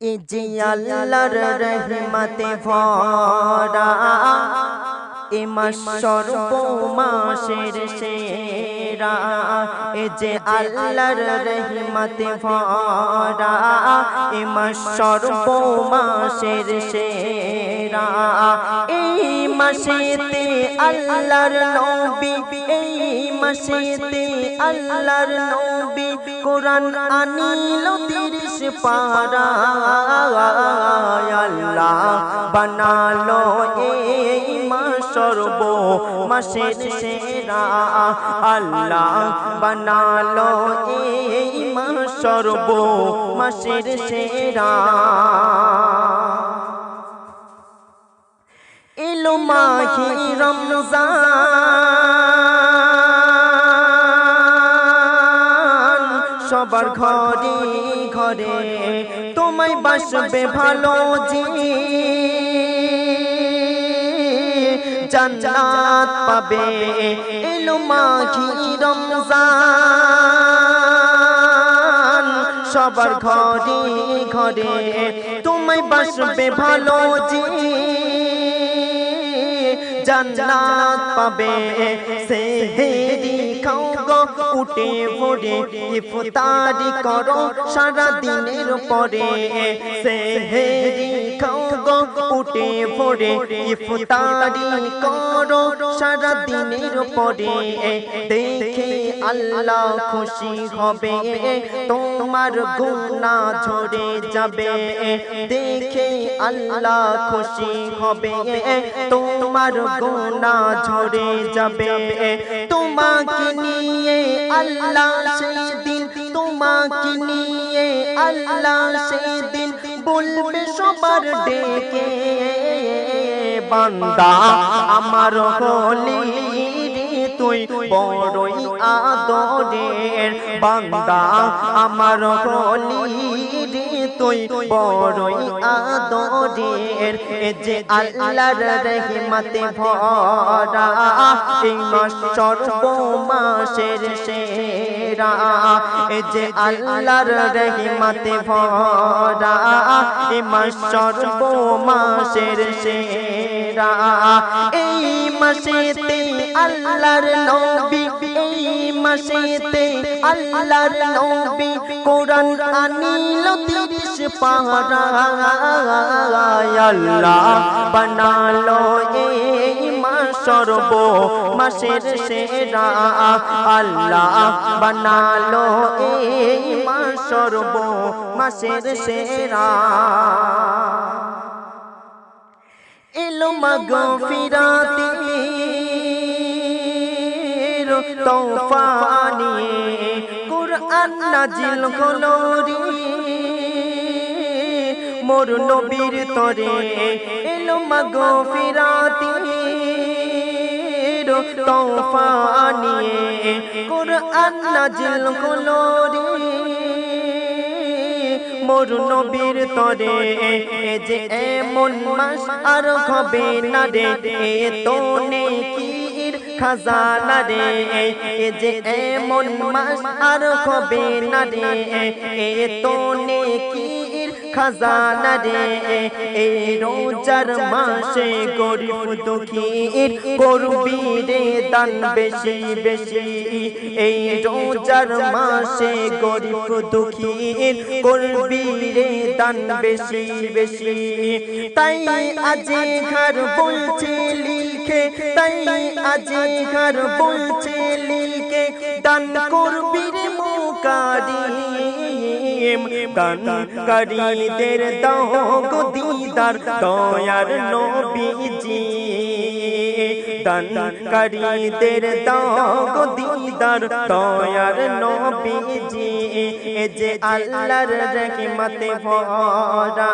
এ আল্লাহর রহমতে ভরা, এ মাস মাসের সেরা, এ যে আল্লাহর রহমতে ভরা, এ মাস মাসের সেরা, এই মাসেতে আল্লাহর নবী, এই মাসেতে আল্লাহর নবী কোরআন আনিল তিরিশ পারা আল্লাহ বানালো এই সর্ব মাসের সেরা। আল্লাহ বানালো এই মাস সর্ব মাসের সেরা। এলো মাহি রমজান। সবার ঘরে ঘরে তোমায় বাসবে ভালো জি জান্নাত পাবে এলো মাহি রমজান। সবার ঘরে ঘরে তোমায় বাসবে ভালো জি জান্নাত পাবে। সেহেরি খাও গো উঠে ভরে ইফতারি করো সারা দিনের পরে। সেহেরি খাও উঠে ভরে ইফতারি করো সারা দিনের পরে দেখে আল্লাহ খুশি হবে। তোমার গুনাহ ঝরে যাবে। দেখে আল্লাহ খুশি হবে। তোমার গুনাহ ঝরে যাবে। তোমাকে নিয়ে আল্লাহ সেদিন তোমাকে নিয়ে আল্লাহ সেদিন বলবে সবার ডেকে বান্দা আমার হলি তুই বড়ই আদরের বান্দা আমার হলি তুই বড়ই আদরের যে আল্লাহর রহমতে ভরা, এই মাস সর্ব মাসের সেরা, এ যে আল্লাহর রহমতে ভরা, এই মাস সর্ব মাসের সেরা, এই মাসেতে আল্লাহর নবী, এই মাসেতে আল্লাহর নবী কোরআন আনিল তিরিশ পাহারা আল্লাহ বানালো এই সর্ব মাসের সেরা। আল্লাহ বানালো এই মাস মাসের সেরা। এলো মাগো ফিরাতে তোফানি, কুরআন নাজিল হলো রে। মোর নবীর তরে এলো মাগো ফিরাতে তোফানি, কুরআন নাজিল হলো মোর নবীর তরে যে এমন মাস আর হবে না রে তো নেকির খাজানা রে, এ যে এমন মাস আর হবে না রে, এ তো নেকির খাজানা রে এই রোজার মাসে গরিব দুঃখীর করবি রে দান বেশি বেশি। এই রোজার মাসে গরিব দুঃখীর করবি রে দান বেশি বেশি। তাই আজ ঘর বলছে লিখে তাই আজ ঘর বলছে লিখে দান করবি রে মুকারিম দান কারীদের দাও গো দিদার দয়ার নবীজি। দান কারীদের দাও দিদার দয়ার নবীজি, এ যে আল্লাহর রহমতে ভরা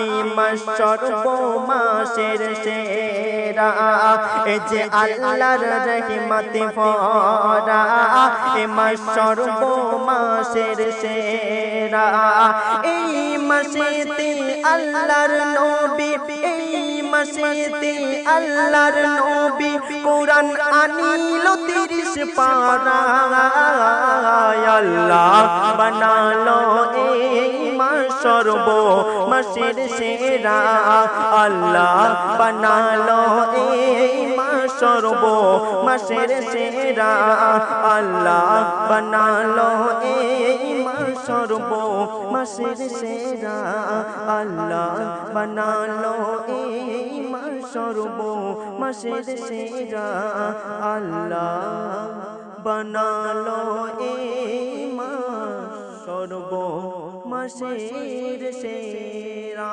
এই মাস সর্ব মাসের সেরা, এ যে আল্লাহর রহমতে ভরা এ মাস সর্ব মাসের সেরা, এই মাসেতে আল্লাহর নবী, এই মাসেতে আল্লাহর নবী কোরআন আনিল তিরিশ পারা আল্লাহ বানালো এই সর্ব মাসের সেরা। আল্লাহ বানালো এই মাস সর্ব মাসের সেরা। আল্লাহ বানালো এই মাস সর্ব মাসের সেরা। আল্লাহ বানালো এই মাস সর্ব মাসের সেরা। আল্লাহ বানালো এই সর্ব মাসের সেরা।